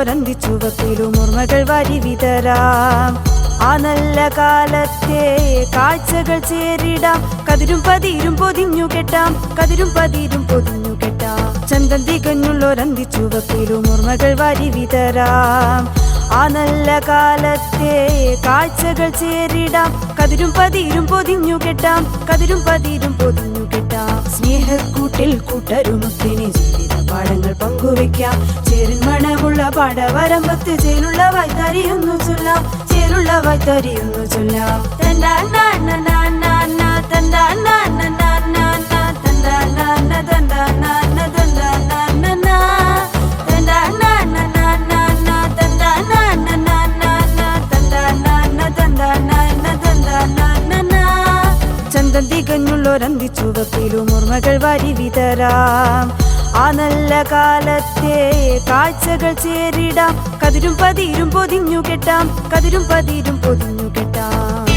തെങ്ങുള്ളൊരന്തി ചുവപ്പിലും ഓർമ്മകൾ വരി വിതരാം. ആ നല്ല കാലത്തെ കാഴ്ചകൾ ചേരിടാം. കതിരും പതിരും പൊതിഞ്ഞു കെട്ടാം. കതിരും പതിരും പൊതിഞ്ഞു കെട്ടാം. ചന്തം തികഞ്ഞുള്ളൊരന്തി ചുവപ്പിലും ഓർമ്മകൾ വരി വിതരാം. ആ നല്ല കാലത്തെ കാഴ്ചകൾ ചേരിടാം. കതിരും പതിരും പൊതിഞ്ഞു കെട്ടാം. കതിരും പതിരും പൊതിഞ്ഞു കെട്ടാം. സ്നേഹക്കൂട്ടിൽ കൂട്ടരുമൊക്കെ ജീവിത പാഠങ്ങൾ പങ്കുവെക്കാം ചേരിൽ മണമുള്ള പാടവരമ്പത്ത് ചേരുള്ള വൈത്തരിയൊന്നു ചൊല്ലാം. ചേരുള്ള വൈത്തരിയൊന്നു ചൊല്ലാം. തികഞ്ഞുള്ളൊരന്തി ചുവപ്പിലും ഓർമ്മകൾ വരി വിതരാം. ആ നല്ല കാലത്തെ കാഴ്ചകൾ ചേരിടാം. കതിരും പതിരും പൊതിഞ്ഞു കെട്ടാം. കതിരും പതിരും പൊതിഞ്ഞു കെട്ടാം.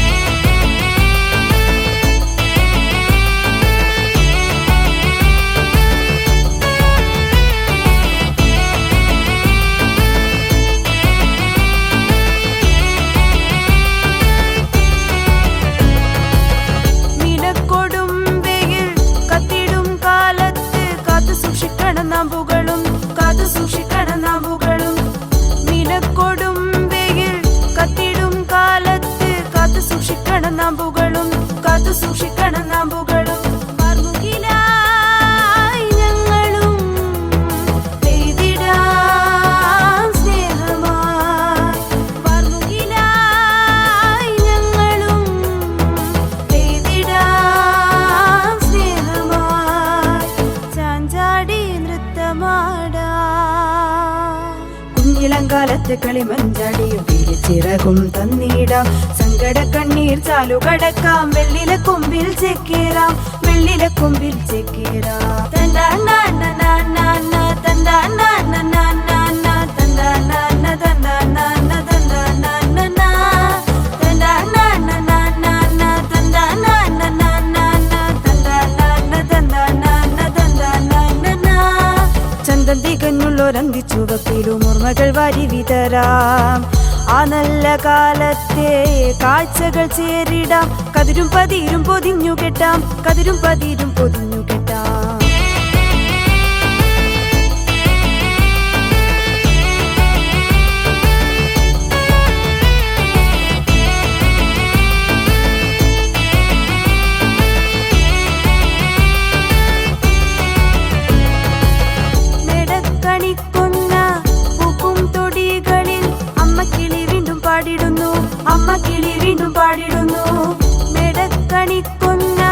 സൂക്ഷിക്കണം നാമ്പുകളും കാത്തു സൂക്ഷിക്കണം നാമ്പുകളും മറുകിലായി കുഞ്ഞിളങ്കാലത്ത് കളിമഞ്ചാടിയും പിരിച്ചിറകും തന്നിടാം സങ്കട കണ്ണീർ ചാലു കടക്കാം വെള്ളിലെ കൊമ്പിൽ ചെക്കേറാം വെള്ളിലെ കൊമ്പിൽ ചെക്കേറാം തണ്ടാ തണ്ടാ തികഞ്ഞുള്ളൊരന്തി ചുവപ്പിലുമുർമകൾ വാരി വിതരാം. ആ നല്ല കാലത്തെ കാഴ്ചകൾ ചേരിടാം. കതിരും പതിരും പൊതിഞ്ഞു കെട്ടാം. കതിരും പതിരും പൊതിഞ്ഞു മെടക്കണിക്കൊന്ന പൂക്കും തൊടികളിൽ അമ്മ കിളി വീണ്ടും പാടിടുന്നു. അമ്മ കിളി വീണ്ടും പാടിടുന്നു. മെടക്കണിക്കൊന്ന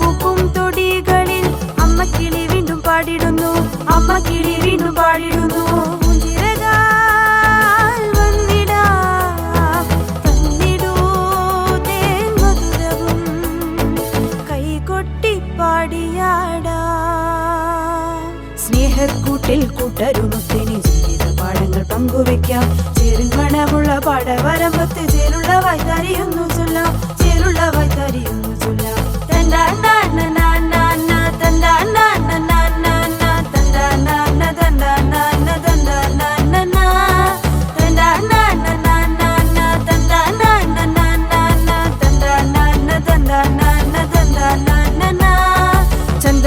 പൂക്കും തൊടികളിൽ അമ്മ കിളി വീണ്ടും പാടിടുന്നു. അമ്മ കിളി സ്നേഹക്കൂട്ടിൽ കൂട്ടരുമൊത്തിനി ജീവിത പാഠങ്ങൾ പങ്കുവെക്കാം ചേരിൽ മണമുള്ള പാടവരമ്പത്ത് ചേരുള്ള വൈത്തരിയൊന്നു ചൊല്ലാം ചേരുള്ള വൈത്തരിയൊന്നു ചൊല്ലാം തന്റെ തണ്ടാ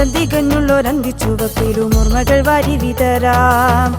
ചന്തം തികഞ്ഞുള്ളൊരന്തി ഓർമ്മകൾ വാരി വിതരാം.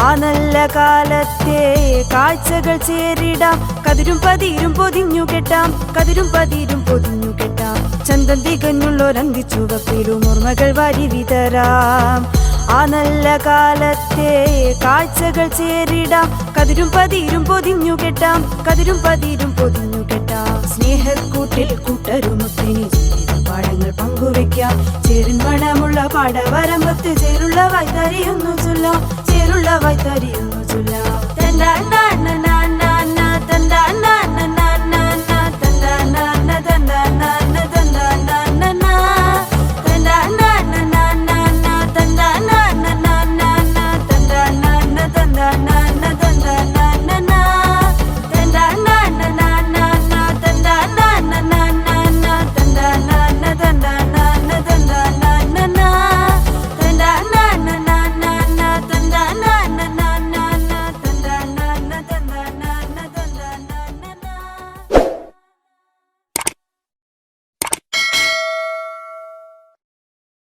ആ നല്ല കാലത്തെ കാഴ്ചകൾ ചേരിടാം. കതിരും പതിരും പൊതിഞ്ഞു കെട്ടാം. കതിരും പതിരും പൊതിഞ്ഞു കെട്ടാം. ചന്തം തികഞ്ഞുള്ളൊരന്തി ചുവപ്പിലും ഓർമ്മകൾ വാരി വിതരാം. ആ നല്ല കാലത്തെ കാഴ്ചകൾ ചേരിടാം. കതിരും പതിരും പൊതിഞ്ഞു കെട്ടാം. കതിരും പതിരും പൊതിഞ്ഞു കെട്ടാം. സ്നേഹക്കൂട്ടിൽ കൂട്ടരുമൊത്തിനി ജീവിത പാഠങ്ങൾ പങ്കുവെക്കാം ചേരിൻ മണമുള്ള പാടവരമ്പത്ത് ചേരുള്ള വൈത്തരിയൊന്നു ചൊല്ലാം. ചേരുള്ള വൈത്തരിയൊന്നു ചൊല്ലാം.